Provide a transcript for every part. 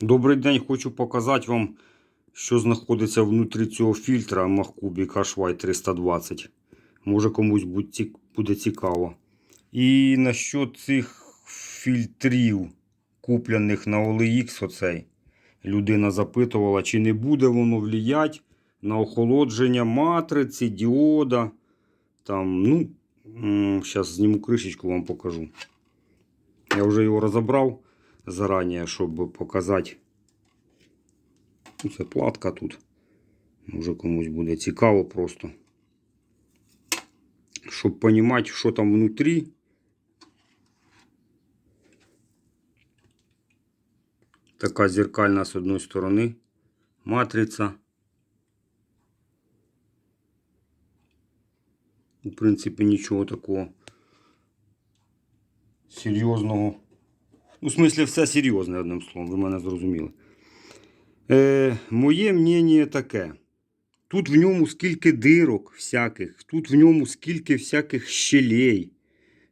Добрий день, хочу показати вам, що знаходиться внутрі цього фільтра Махкубі Кашвай 320. Може комусь буде цікаво. І насчет цих фільтрів, куплених на OLX, оцей, людина запитувала, чи не буде воно влиять на охолодження матриці, діода. Там, ну, зараз зніму кришечку вам покажу. Я вже його розібрав заранее, щоб показати. Ну, Це платка тут. Може комусь буде цікаво просто. Щоб розуміти, що там внутрі. Така зеркальна з одної сторони. Матриця. В принципі, нічого такого серйозного. В смислі, все серйозне, одним словом, ви мене зрозуміли. Е, моє мнення таке. Тут в ньому скільки дирок всяких, тут в ньому скільки всяких щелей.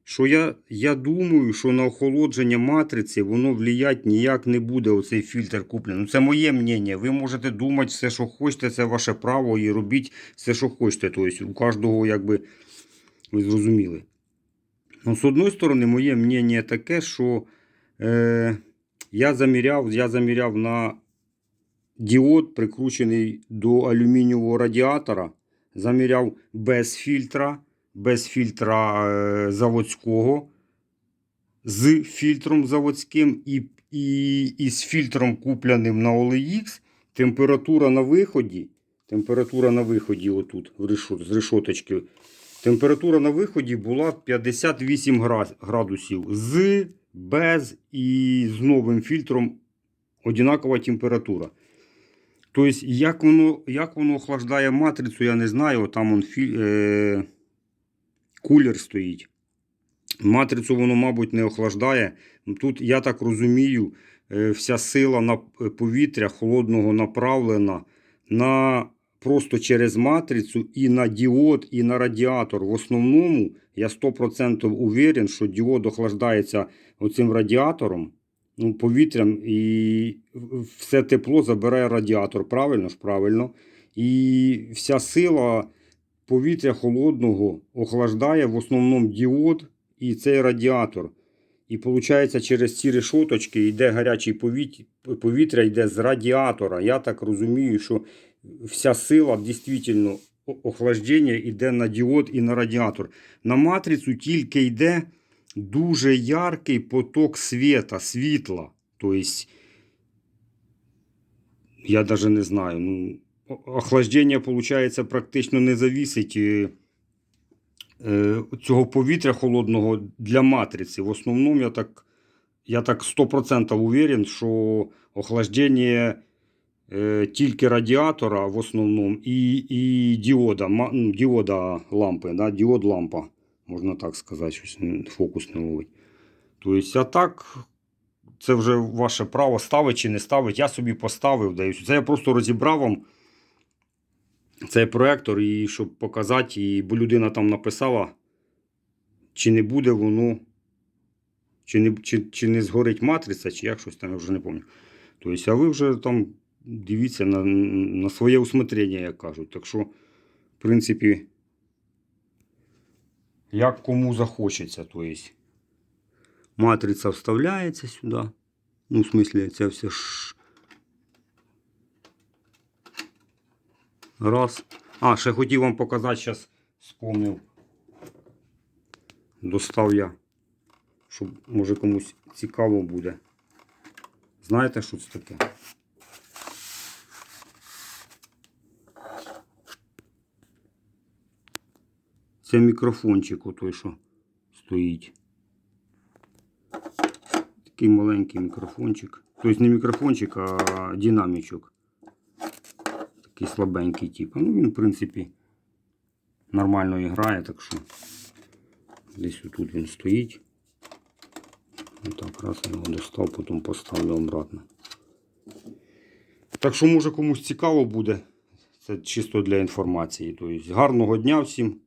Що я, я думаю, що на охолодження матриці воно влиять ніяк не буде, оцей фільтр куплений. Ну, це моє мнення. Ви можете думати все, що хочете, це ваше право, і робіть все, що хочете. Тобто, у кожного, якби, ви зрозуміли. Ну, з одної сторони, моє мнення таке, що е, я, заміряв, я заміряв на діод, прикручений до алюмінієвого радіатора. Заміряв без фільтра, без фільтра е, заводського, з фільтром заводським і, і, і з фільтром купленим на OLX. Температура на виході. Температура на виході, отут, з решоточки. Температура на виході була 58 градусів. З, без і з новим фільтром одинакова температура. Тобто, як воно, як воно охлаждає матрицю, я не знаю. Там он фі, е, кулер стоїть. Матрицю воно, мабуть, не охлаждає. Тут, я так розумію, е, вся сила на повітря холодного направлена на просто через матрицю і на діод, і на радіатор. В основному я 100% уверен, що діод охлаждається оцим радіатором, ну, повітрям, і все тепло забирає радіатор. Правильно ж? Правильно. І вся сила повітря холодного охлаждає в основному діод і цей радіатор. І виходить, через ці решоточки йде повітря, повітря йде з радіатора. Я так розумію, що вся сила дійсно охлаждення йде на діод і на радіатор. На матрицю тільки йде дуже яркий поток світа, світла. Тобто, я навіть не знаю. Ну, охлаждення, виходить, практично не зависить е, е, цього повітря холодного для матриці. В основному я так, я так 100% уверен, що охлаждення тільки радіатора в основному і, і діода, ну, діода лампи, да? діод лампа, можна так сказати, щось фокус не ловить. Тобто, а так, це вже ваше право ставить чи не ставить. Я собі поставив. Да, це я просто розібрав вам цей проектор, і щоб показати, і, бо людина там написала, чи не буде воно, чи не, чи, чи не згорить матриця, чи як щось там, я вже не пам'ятаю. Тобто, а ви вже там дивіться на, на своє усмотрення, як кажуть. Так що, в принципі, як кому захочеться. Тобто, матриця вставляється сюди. Ну, в смислі, це все ж. Раз. А, ще хотів вам показати, зараз спомнив. Достав я, щоб може комусь цікаво буде. Знаєте, що це таке? Це мікрофончик, отой, що стоїть. Такий маленький мікрофончик. Тобто не мікрофончик, а динамічок. Такий слабенький, типу. Ну, він, в принципі, нормально грає, так що десь тут він стоїть. Отак, раз я його достав, потім поставлю обратно. Так що, може, комусь цікаво буде. Це чисто для інформації. Тобто, гарного дня всім.